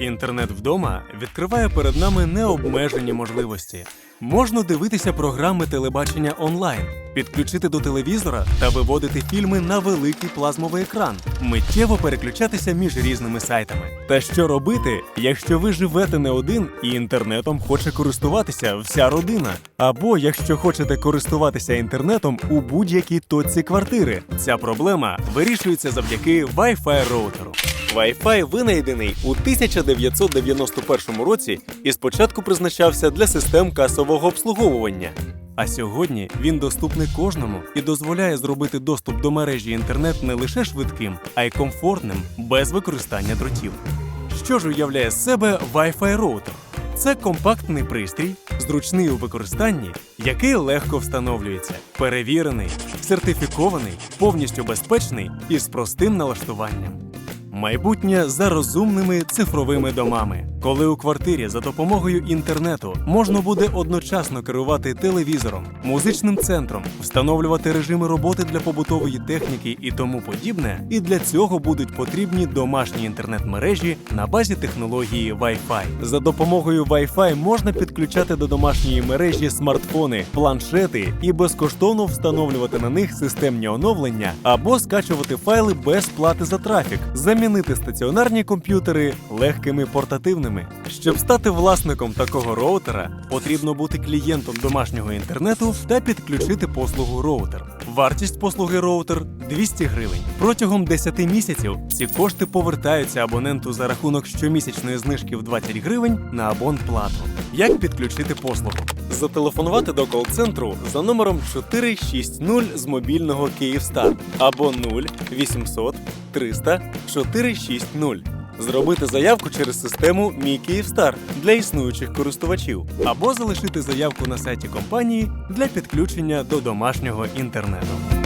Інтернет вдома відкриває перед нами необмежені можливості. Можна дивитися програми телебачення онлайн, підключити до телевізора та виводити фільми на великий плазмовий екран, миттєво переключатися між різними сайтами. Та що робити, якщо ви живете не один і інтернетом хоче користуватися вся родина? Або якщо хочете користуватися інтернетом у будь-якій точці квартири? Ця проблема вирішується завдяки Wi-Fi роутеру. Wi-Fi винайдений у 1991 році і спочатку призначався для систем касового обслуговування. А сьогодні він доступний кожному і дозволяє зробити доступ до мережі інтернет не лише швидким, а й комфортним без використання дротів. Що ж уявляє з себе Wi-Fi роутер? Це компактний пристрій, зручний у використанні, який легко встановлюється, перевірений, сертифікований, повністю безпечний і з простим налаштуванням. Майбутнє за розумними цифровими домами, коли у квартирі за допомогою інтернету можна буде одночасно керувати телевізором, музичним центром, встановлювати режими роботи для побутової техніки і тому подібне. І для цього будуть потрібні домашні інтернет-мережі на базі технології Wi-Fi. За допомогою Wi-Fi можна підключати до домашньої мережі смартфони, планшети і безкоштовно встановлювати на них системні оновлення або скачувати файли без плати за трафік, замінити стаціонарні комп'ютери легкими портативними. Щоб стати власником такого роутера, потрібно бути клієнтом домашнього інтернету та підключити послугу роутер. Вартість послуги роутер 200 гривень. Протягом 10 місяців ці кошти повертаються абоненту за рахунок щомісячної знижки в 20 гривень на абонплату. Як підключити послугу? Зателефонувати до кол-центру за номером 460 з мобільного Київстар або 0 800 300 460. Зробити заявку через систему Мій Київстар для існуючих користувачів або залишити заявку на сайті компанії для підключення до домашнього інтернету.